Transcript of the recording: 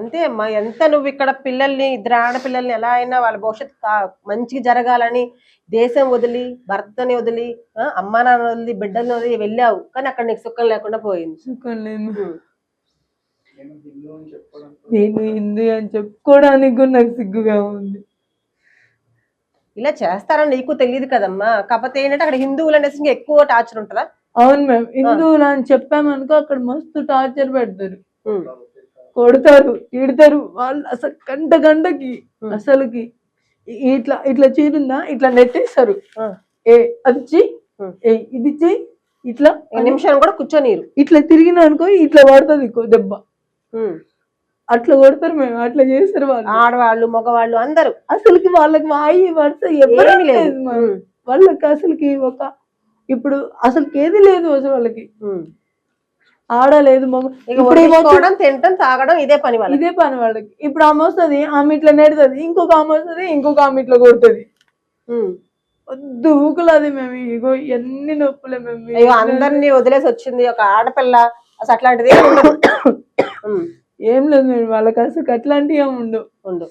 అంతే అమ్మా ఎంత నువ్వు ఇక్కడ పిల్లల్ని ఇద్దరు ఆడపిల్లల్ని ఎలా అయినా వాళ్ళ భవిష్యత్తు మంచిగా జరగాలని దేశం వదిలి భర్తని వదిలి ఆ, అమ్మా నాన్న వదిలి బిడ్డల్ని వదిలి వెళ్ళావు. కానీ అక్కడ నీకు సుఖం లేకుండా పోయింది. సుఖం లేదు. నేను హిందూ అని చెప్పుకోవడానికి కూడా నాకు సిగ్గుగా ఉంది. ఇలా చేస్తారని నీకు తెలియదు కదమ్మా. కాకపోతే ఏంటంటే అక్కడ హిందువులు అనేసి ఇంకా ఎక్కువ టార్చర్ ఉంటుందా? అవును మ్యామ్ హిందువులు అని చెప్పామనుకో అక్కడ మస్తు టార్చర్ పెడతారు. కొడతారు తిడతారు వాళ్ళు అసలు గంట గంటకి. అసలుకి ఇట్లా ఇట్లా చీరుందా ఇట్లా నెట్టేస్తారు. ఏ అది చెయ్యి. ఏ ఇది చెయ్యి ఇట్లా ఒక నిమిషం కూడా కూర్చోనీరు ఇట్లా తిరిగిన అనుకో ఇట్లా పడుతుంది దెబ్బ. అట్లా కొడతారు మేము అట్లా చేస్తారు వాళ్ళు ఆడవాళ్ళు మగవాళ్ళు అందరూ అసలుకి వాళ్ళకి వాయి వరుస ఎవరు ఏమీ లేదు. వాళ్ళకి అసలుకి ఒక ఇప్పుడు అసలుకి ఏది లేదు అసలు వాళ్ళకి. ఆడలేదు మగ ఇప్పుడు తినటం తాగడం ఇదే పని వాళ్ళకి. ఇదే పని వాళ్ళకి. ఇప్పుడు ఆమె వస్తుంది ఆమె ఇట్లా నెడుతుంది ఇంకొక ఆమె వస్తుంది ఇంకొక ఆమె ఇట్లా కొడుతుంది. ఊకులది మేము ఇగో ఎన్ని నొప్పులే మేము అయ్యో అందరినీ వదిలేసి వచ్చింది ఒక ఆడపిల్ల అసలు అట్లాంటిది. ఏం లేదు మేము వాళ్ళకి అసలు అట్లాంటివి ఏమి ఉండవు. ఉండు